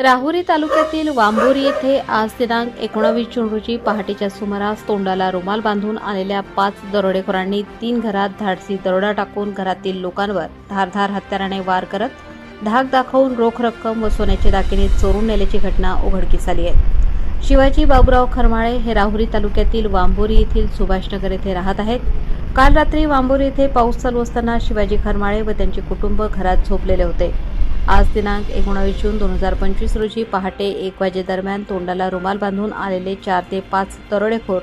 राहुरी तालुक्यातील वांबोरी येथे आज दिनांक एकोणावीस जून रोजी पहाटेच्या सुमारास तोंडाला रुमाल बांधून आलेल्या पाच दरोडेखोरांनी तीन घरात धाडसी दरोडा टाकून घरातील लोकांवर धारधार हत्याराने वार करत धाक दाखवून रोख रक्कम व सोन्याचे दागिने चोरून नेल्याची घटना उघडकीस आली आहे. शिवाजी बाबुराव खरमाळे हे राहुरी तालुक्यातील वांबोरी येथील सुभाषनगर येथे राहत आहेत. काल रात्री वांबोरी येथे पाऊस चालू असताना शिवाजी खरमाळे व त्यांचे कुटुंब घरात झोपलेले होते. आज दिनांक एकोणावीस जून दोन हजार पंचवीस रोजी पहाटे एक वाजेदरम्यान तोंडाला रुमाल बांधून आलेले चार ते पाच दरोडेखोर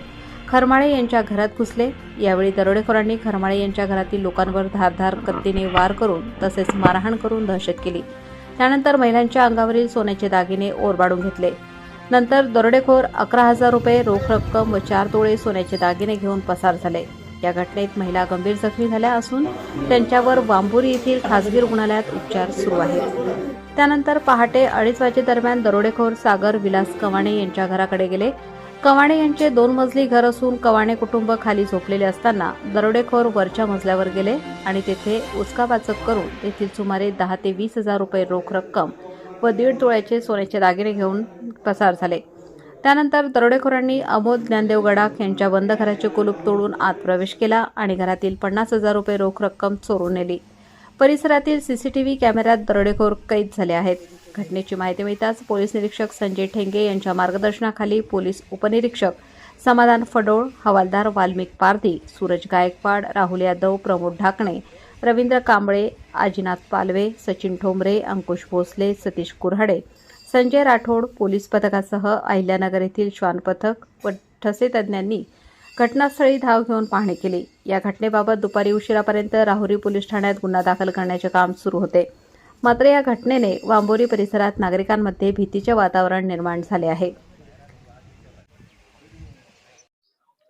खरमाळे यांच्या घरात घुसले. यावेळी दरोडेखोरांनी खरमाळे यांच्या घरातील लोकांवर धारधार कत्तीने वार करून तसेच मारहाण करून दहशत केली. त्यानंतर महिलांच्या अंगावरील सोन्याचे दागिने ओरबाडून घेतले. नंतर दरोडेखोर अकरा हजार रुपये रोख रक्कम व चार तोळे सोन्याचे दागिने घेऊन पसार झाले. या घटनेत महिला गंभीर जखमी झाल्या असून त्यांच्यावर वांबुरी येथील खासगी रुग्णालयात उपचार सुरू आहेत. त्यानंतर पहाटे अडीच वाजेदरम्यान दरोडेखोर सागर विलास कवाणे यांच्या घराकडे गेले. कवाणे यांचे दोन मजली घर असून कवाणे कुटुंब खाली झोपलेले असताना दरोडेखोर वरच्या मजल्यावर गेले आणि तेथे उचकापाचक करून तेथील सुमारे दहा ते वीस हजार रुपये रोख रक्कम व दीड तोळ्याचे सोन्याचे दागिने घेऊन पसार झाले. त्यानंतर दरोडेखोरांनी अमोद ज्ञानदेव गडाख यांच्या बंद घराचे कुलूप तोडून आत प्रवेश केला आणि घरातील पन्नास हजार रुपये रोख रक्कम चोरून नेली. परिसरातील सीसीटीव्ही कॅमेऱ्यात दरोडेखोर कैद झाले आहेत. घटनेची माहिती मिळताच पोलीस निरीक्षक संजय ठेंगे यांच्या मार्गदर्शनाखाली पोलीस उपनिरीक्षक समाधान फडोळ हवालदार वाल्मिक पारधी सूरज गायकवाड राहुल यादव प्रमोद ढाकणे रवींद्र कांबळे आजीनाथ पालवे सचिन ठोंबरे अंकुश भोसले सतीश कुऱ्हाडे संजय राठोड पोलीस पथकासह अहिल्यानगर येथील श्वान पथक व ठसे तज्ज्ञांनी घटनास्थळी धाव घेऊन पाहणी केली. या घटनेबाबत दुपारी उशिरापर्यंत राहुरी पोलीस ठाण्यात गुन्हा दाखल करण्याचे काम सुरू होते. मात्र या घटनेने वांबोरी परिसरात नागरिकांमध्ये भीतीचे वातावरण निर्माण झाले आहे.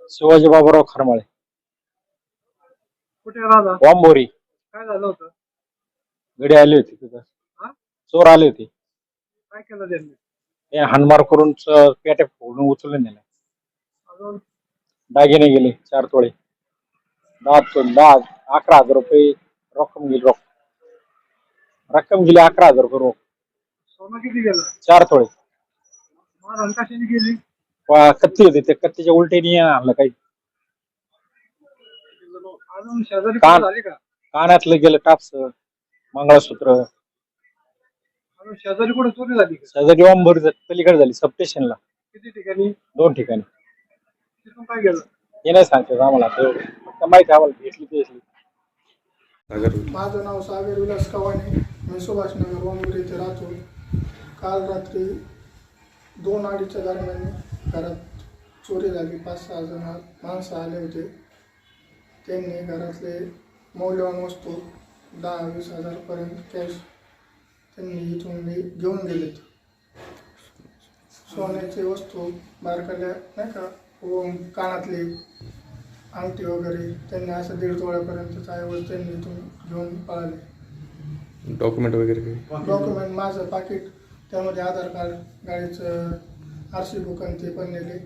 शिवाजी बाबूराव खरमाळे. कुठे राहता? वांबोरी. काय झालं होतं? गडी आली होती तिथं. हा? चोर आले होते. काय केलं त्यांनी? ते हानमार करून पेट्या फोडून उचलून नेल्या अजून? दागिने गेले चार तोळे. दहा तो- दहा अकरा हजार रुपये रक्कम गेली रक्कम. रक्कम गेली अकरा हजार रुपये रोख. सोनं किती गेलं? चार तोळे. कशाने गेली. कत्ती होती त्या कत्तीच्या उलटीने आणलं काही. अजून शेजारी कान. कोण झाली का? कानातलं गेलं टाप्स मंगळसूत्र. शेजारी कुठे चोरी झाली का? शेजारी वांबोरी पलीकडे झाली सब स्टेशनला किती ठिकाणी? दोन ठिकाणी. तिथून काय गेलं? हे नाही सांगते आम्हाला आता एवढं. फक्त माहिती आहे आम्हाला भेटली ते भेटली. माझं नाव सागर विलास कवाने. मी सुभाषनगर वांबूर येथे राहतो. काल रात्री दोन अडीचच्या दरम्यान घरात चोरी झाली. पाच सहा जण माणसं आले होते. त्यांनी घरातले मौल्यवान वस्तू दहा वीस हजारपर्यंत कॅश त्यांनी इथून घेऊन गेलेत सोन्याचे वस्तू बारकाल्या नाही का व कानातले अंगठी वगैरे त्यांनी असं दीड तोळ्यापर्यंतचा ऐवज त्यांनी इथून घेऊन पळाले. डॉक्युमेंट वगैरे काही? डॉक्युमेंट माझं पाकिट त्यामध्ये आधार कार्ड गाडीचं आर सी बुक आणि ते पण नेले.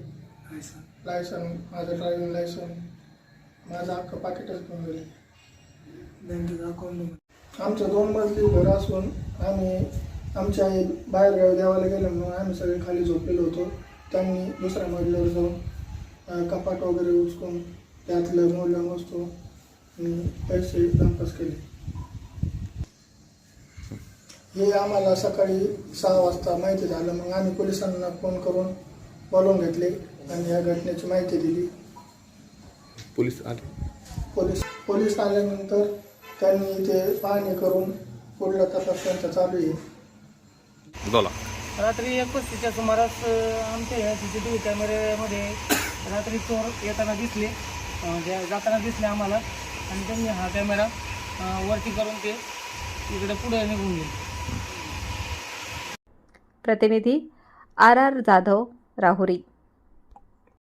लायसन माझं ड्रायव्हिंग लायसन माझं अख्खं पाकिटच घेऊन गेले. बँकेचं अकाउंट आमचं दोन मजली घर असून आम्ही आमच्या आई बाहेरगावी देवाला गेल्यामुळं आम्ही सगळे खाली झोपलेलो होतो. त्यांनी दुसऱ्या मजल्यावर जाऊन कपाट वगैरे उचकून त्यातलं मौल्यवान वस्तू आणि पैसे नापास केले. हे आम्हाला सकाळी सहा वाजता माहिती झालं. मग आम्ही पोलिसांना फोन करून बोलवून घेतले आणि या घटनेची माहिती दिली. पोलीस आले? पोलीस पोलीस आल्यानंतर त्यांनी इथे पाहणी करून पुढला तपास त्यांचा चालू आहे. बोला. रात्री एक पस्तीच्या सुमारास अ, आमच्या सी सी टी व्ही कॅमेऱ्यामध्ये रात्री चोर येताना दिसले अ, जे जाताना दिसले आम्हाला. आणि त्यांनी हा कॅमेरा अ, वरती करून ते इकडे पुढे निघून गेले. प्रतिनिधी आर आर जाधव राहुरी.